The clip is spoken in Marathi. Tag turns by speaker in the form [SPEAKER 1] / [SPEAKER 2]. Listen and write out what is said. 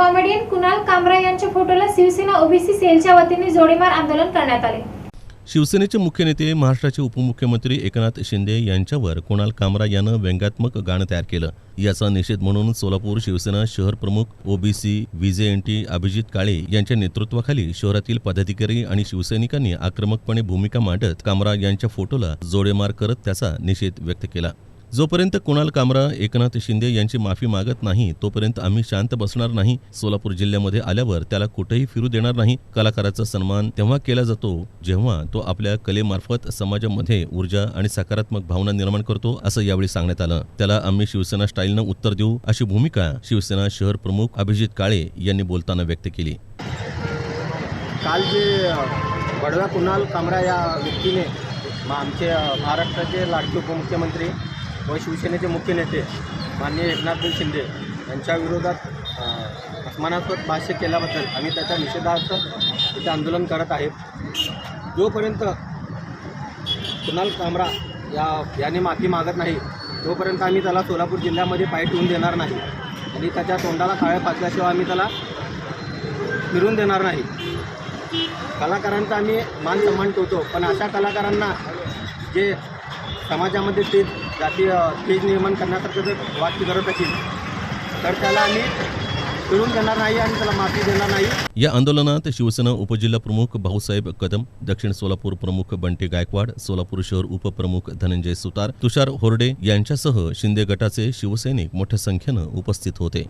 [SPEAKER 1] कॉमेडियन कुणाल कामरा यांच्या फोटोला शिवसेना ओबीसी सेलच्या वतीने जोडीमार आंदोलन करण्यात आले.
[SPEAKER 2] शिवसेनेचे मुख्य नेते महाराष्ट्राचे उपमुख्यमंत्री एकनाथ शिंदे यांच्यावर कुणाल कामरा यानं व्यंगात्मक गाणं तयार केलं. याचा निषेध म्हणून सोलापूर शिवसेना शहर प्रमुख ओबीसी व्हीजेएनटी अभिजित काळे यांच्या नेतृत्वाखाली शहरातील पदाधिकारी आणि शिवसैनिकांनी आक्रमकपणे भूमिका मांडत कामरा यांच्या फोटोला जोडेमार करत त्याचा निषेध व्यक्त केला. जोपर्यंत कुणाल कामरा एकनाथ शिंदे यांची माफी मागत नाही तोपर्यंत आम्ही शांत बसणार नाही. सोलापूर जिल्ह्यामध्ये आल्यावर त्याला कुठेही फिरू देणार नाही. कलाकाराचा सन्मान तेव्हा केला जातो जेव्हा तो आपल्या कलेमार्फत समाजामध्ये ऊर्जा आणि सकारात्मक भावना निर्माण करतो असं यावेळी सांगण्यात आलं. त्याला आम्ही शिवसेना स्टाईलनं उत्तर देऊ अशी भूमिका शिवसेना शहर प्रमुख अभिजित काळे यांनी बोलताना व्यक्त केली.
[SPEAKER 3] काल जे बडव्या कुणाल कामरा या व्यक्तीने आमचे महाराष्ट्राचे लाडके उपमुख्यमंत्री व शिवसेनेचे मुख्य नेते माननीय एकनाथ शिंदे यांच्या विरोधात अपमानास्पद भाष्य केल्याबद्दल आम्ही त्याच्या निषेधार्थ इथे आंदोलन करत आहेत. जोपर्यंत कुणाल कामरा या याने माफी मागत नाही तोपर्यंत आम्ही त्याला सोलापूर जिल्ह्यामध्ये पाय ठेवून देणार नाही. आणि त्याच्या तोंडाला काळ्या पाचल्याशिवाय आम्ही त्याला फिरून देणार नाही. कलाकारांचा आम्ही मान सन्मान ठेवतो पण अशा कलाकारांना जे समाजामध्ये ते जाती तेज निर्माण करण्यासारखं जर वाटची गरज असेल तर त्याला आम्ही
[SPEAKER 2] या आंदोलनात शिवसेना उपजिल्हा प्रमुख भाऊसाहेब कदम दक्षिण सोलापूर प्रमुख बंटी गायकवाड सोलापूर शहर उपप्रमुख धनंजय सुतार तुषार होर्डे यांच्यासह शिंदे गटाचे शिवसैनिक मोठ्या संख्येनं उपस्थित होते.